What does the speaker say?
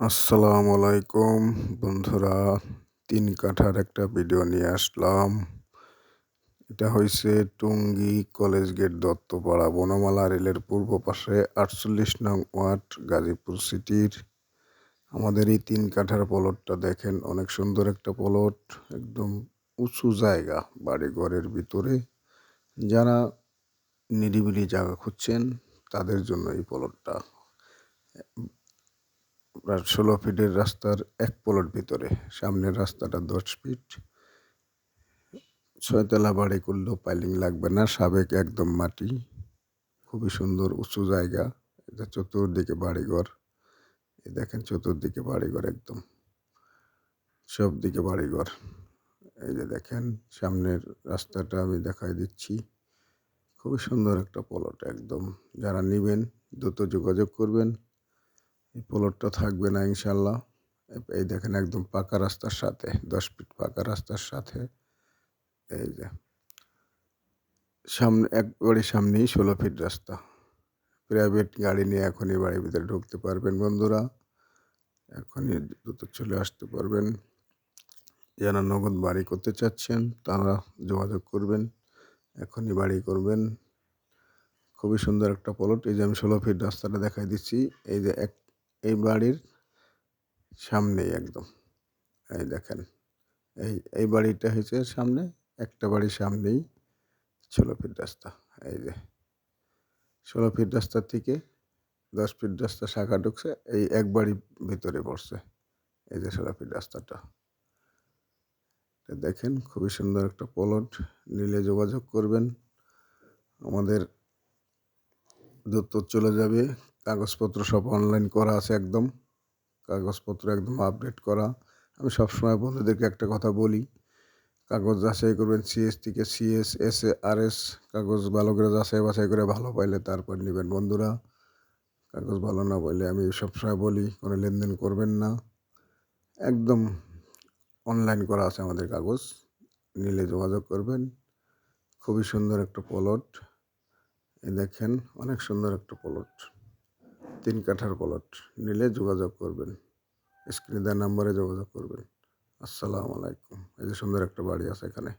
আসসালামু আলাইকুম। বন্ধুরা, তিন কাঠার একটা ভিডিও নিয়ে আসলাম। এটা হয়েছে টুঙ্গি কলেজ গেট দত্তপাড়া, বনমালা রেলের পূর্ব পাশে আটচল্লিশ নং ওয়ার্ড, গাজীপুর সিটির। আমাদের এই তিন কাঠার পলটটা দেখেন, অনেক সুন্দর একটা পলট একদম উঁচু জায়গা বাড়ি ঘরের ভিতরে। যারা নিরিবিলি জায়গা খুঁজছেন, তাদের জন্য এই পলটটা আপনার ষোলো ফিটের রাস্তার এক পলট ভিতরে। সামনের রাস্তাটা দশ ফিট। ছয়তলা বাড়ি করলেও পাইলিং লাগবে না, সাবেক একদম মাটি। খুবই সুন্দর, উঁচু জায়গা। এটা চতুর্দিকে বাড়িঘর। এ দেখেন চতুর্দিকে বাড়িঘর একদম। সব দিকে বাড়িঘর। এই যে দেখেন, সামনের রাস্তাটা আমি দেখাই দিচ্ছি। খুবই সুন্দর একটা পলট একদম। যারা নেবেন, দ্রুত যোগাযোগ করবেন। এই প্লটটা থাকবে না ইনশাল্লাহ। এই দেখেন একদম পাকা রাস্তার সাথে, দশ ফিট পাকা রাস্তার সাথে। এই যে, সামনে একবারে সামনেই ষোলো ফিট রাস্তা। প্রাইভেট গাড়ি নিয়ে এখনই বাড়ির ভিতরে ঢুকতে পারবেন বন্ধুরা। এখনই দ্রুত চলে আসতে পারবেন। যারা নগদ বাড়ি করতে চাচ্ছেন, তারা যোগাযোগ করবেন। এখনই বাড়ি করবেন। খুবই সুন্দর একটা প্লট এই যে আমি ষোলো ফিট রাস্তাটা দেখাই দিচ্ছি। এই যে এক এই বাড়ির সামনেই একদম। এই দেখেন, এই এই বাড়িটা হয়েছে সামনে, একটা বাড়ির সামনেই ষোলো ফিট রাস্তা, এই যে। ষোলো ফিট রাস্তা থেকে দশ ফিট রাস্তা শাখা ঢুকছে, এই এক বাড়ির ভিতরে পড়ছে, এই যে ষোলো ফিট রাস্তাটা। দেখেন, খুবই সুন্দর একটা পলট, নিলে যোগাযোগ করবেন। আমাদের দ্রুত চলে যাবে কাগজপত্র সব অনলাইন করা আছে একদম। কাগজপত্র একদম আপডেট করা। আমি সবসময় বন্ধুদেরকে একটা কথা বলি, কাগজ যাচাই করবেন সিএস থেকে CS S A R S কাগজ ভালো করে যাচাই বাছাই করে ভালো পাইলে তারপর নেবেন বন্ধুরা। কাগজ ভালো না বললে আমি সবসময় বলি, কোনো লেনদেন করবেন না। একদম অনলাইন করা আছে আমাদের কাগজ, নিলে যোগাযোগ করবেন। খুবই সুন্দর একটা প্লট এ দেখেন, অনেক সুন্দর একটা প্লট তিন কাঠার প্লট নিলে যোগাযোগ করবেন। স্ক্রিনে দেওয়ার নাম্বারে যোগাযোগ করবেন। আসসালামু আলাইকুম। এই যে সুন্দর একটা বাড়ি আছে এখানে।